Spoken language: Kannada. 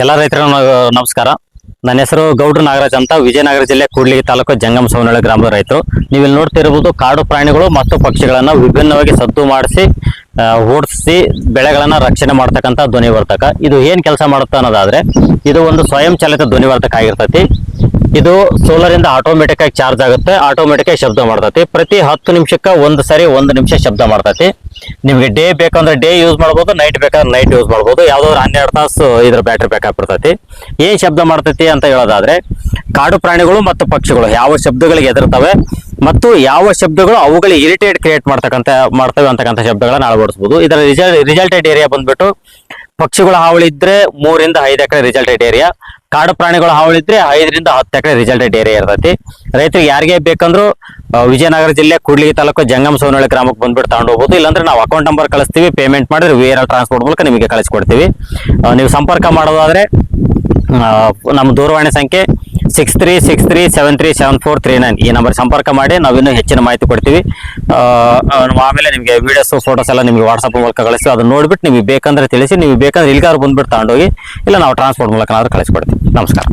ಎಲ್ಲ ರೈತರ ನಮಸ್ಕಾರ. ನನ್ನ ಹೆಸರು ಗೌಡ್ರು ನಾಗರಾಜ್ ಅಂತ. ವಿಜಯನಗರ ಜಿಲ್ಲೆ ಕೂಡ್ಲಿಗಿ ತಾಲೂಕು ಜಂಗಮ ಸೋನಹಳ್ಳಿ ಗ್ರಾಮದ ರೈತರು. ನೀವು ಇಲ್ಲಿ ನೋಡ್ತಿರ್ಬೋದು ಕಾಡು ಪ್ರಾಣಿಗಳು ಮತ್ತು ಪಕ್ಷಿಗಳನ್ನ ವಿಭಿನ್ನವಾಗಿ ಸದ್ದು ಮಾಡಿಸಿ ಓಡಿಸಿ ಬೆಳೆಗಳನ್ನ ರಕ್ಷಣೆ ಮಾಡ್ತಕ್ಕಂಥ ಧ್ವನಿವರ್ಧಕ. ಇದು ಏನ್ ಕೆಲಸ ಮಾಡುತ್ತೆ ಅನ್ನೋದಾದ್ರೆ, ಇದು ಒಂದು ಸ್ವಯಂ ಚಾಲಿತ ಧ್ವನಿವರ್ಧಕ ಆಗಿರ್ತೈತಿ. ಇದು ಸೋಲಾರ್ ಇಂದ ಆಟೋಮೆಟಿಕ್ ಆಗಿ ಚಾರ್ಜ್ ಆಗುತ್ತೆ ಆಟೋಮೆಟಿಕ್ ಆಗಿ ಶಬ್ದ ಮಾಡ್ತೈತಿ. ಪ್ರತಿ ಹತ್ತು ನಿಮಿಷಕ್ಕೆ ಒಂದು ಸರಿ ಒಂದು ನಿಮಿಷ ಶಬ್ದ ಮಾಡ್ತೈತಿ. ನಿಮಗೆ ಡೇ ಬೇಕಂದ್ರೆ ಡೇ ಯೂಸ್ ಮಾಡ್ಬೋದು ನೈಟ್ ಬೇಕಂದ್ರೆ ನೈಟ್ ಯೂಸ್ ಮಾಡ್ಬೋದು. ಯಾವ್ದಾದ್ರು ಹನ್ನೆರಡು ತಾಸು ಇದ್ರ ಬ್ಯಾಟ್ರಿ ಬ್ಯಾಕಪ್ ಇರ್ತೈತಿ ಏನ್ ಶಬ್ದ ಮಾಡ್ತೈತಿ ಅಂತ ಹೇಳೋದಾದ್ರೆ, ಕಾಡು ಪ್ರಾಣಿಗಳು ಮತ್ತು ಪಕ್ಷಿಗಳು ಯಾವ ಶಬ್ದಗಳಿಗೆ ಎದುರ್ತವೆ ಮತ್ತು ಯಾವ ಶಬ್ದಗಳು ಅವುಗಳಿಗೆ ಇರಿಟೇಟ್ ಕ್ರಿಯೇಟ್ ಮಾಡ್ತಕ್ಕಂಥ, ಮಾಡ್ತವೆ ಅಂತಕ್ಕಂಥ ಶಬ್ದಗಳನ್ನ ಅಳವಡಿಸಬಹುದು ಇದರ ರಿಸಲ್ಟ್ ರಿಸಲ್ಟೆಡ್ ಏರಿಯಾ ಬಂದ್ಬಿಟ್ಟು ಪಕ್ಷಿಗಳ ಹಾವಳಿ ಇದ್ರೆ ಮೂರಿಂದ ಐದು ಎಕರೆ ರಿಸಲ್ಟೆಡ್ ಏರಿಯಾ ಕಾಡು ಪ್ರಾಣಿಗಳು ಹಾವಳಿ ಇದ್ರೆ ಐದರಿಂದ ಹತ್ತು ಎಕರೆ ರಿಸಲ್ಟ್ ಏರಿಯಾ ಇರ್ತೈತಿ. ರೈತರಿಗೆ ಯಾರಿಗೆ ಬೇಕಂದ್ರು ವಿಜಯನಗರ ಜಿಲ್ಲೆ ಕೂಡ್ಲಿಗಿ ತಾಲೂಕು ಜಂಗಮ ಸೋನಳ್ಳಿ ಗ್ರಾಮಕ್ಕೆ ಬಂದ್ಬಿಟ್ಟು ತಗೊಂಡು ಹೋಗ್ಬೋದು. ಇಲ್ಲಾಂದ್ರೆ ನಾವು ಅಕೌಂಟ್ ನಂಬರ್ ಕಳಿಸ್ತೀವಿ ಪೇಮೆಂಟ್ ಮಾಡಿದ್ರೆ ವಿ ಟ್ರಾನ್ಸ್ಪೋರ್ಟ್ ಮೂಲಕ ನಿಮಗೆ ಕಳಿಸ್ಕೊಡ್ತೀವಿ. ನೀವು ಸಂಪರ್ಕ ಮಾಡೋದಾದ್ರೆ ನಮ್ಮ ದೂರವಾಣಿ ಸಂಖ್ಯೆ six three six three seven three seven four three nine ಈ ನಂಬರ್ ಸಂಪರ್ಕ ಮಾಡಿ ನಾವು ಇನ್ನೂ ಹೆಚ್ಚಿನ ಮಾಹಿತಿ ಕೊಡ್ತೀವಿ. ಆಮೇಲೆ ನಿಮಗೆ ವಿಡಿಯೋಸ್ ಫೋಟೋಸ್ ಎಲ್ಲ ನಿಮಗೆ ವಾಟ್ಸಪ್ ಮೂಲಕ ಕಳಿಸಿ ಅದನ್ನ ನೋಡಿಬಿಟ್ಟು ನಿಮಗೆ ಬೇಕಂದ್ರೆ ತಿಳಿಸಿ ನೀವು ಬೇಕಂದ್ರೆ ಇಲ್ಲಿಗಾರು ಬಂದ್ಬಿಟ್ಟು ತಗೊಂಡೋಗಿ, ಇಲ್ಲ ನಾವು ಟ್ರಾನ್ಸ್ಪೋರ್ಟ್ ಮೂಲಕ ಕಳಿಸ್ಕೊಡ್ತೀವಿ. ನಮಸ್ಕಾರ.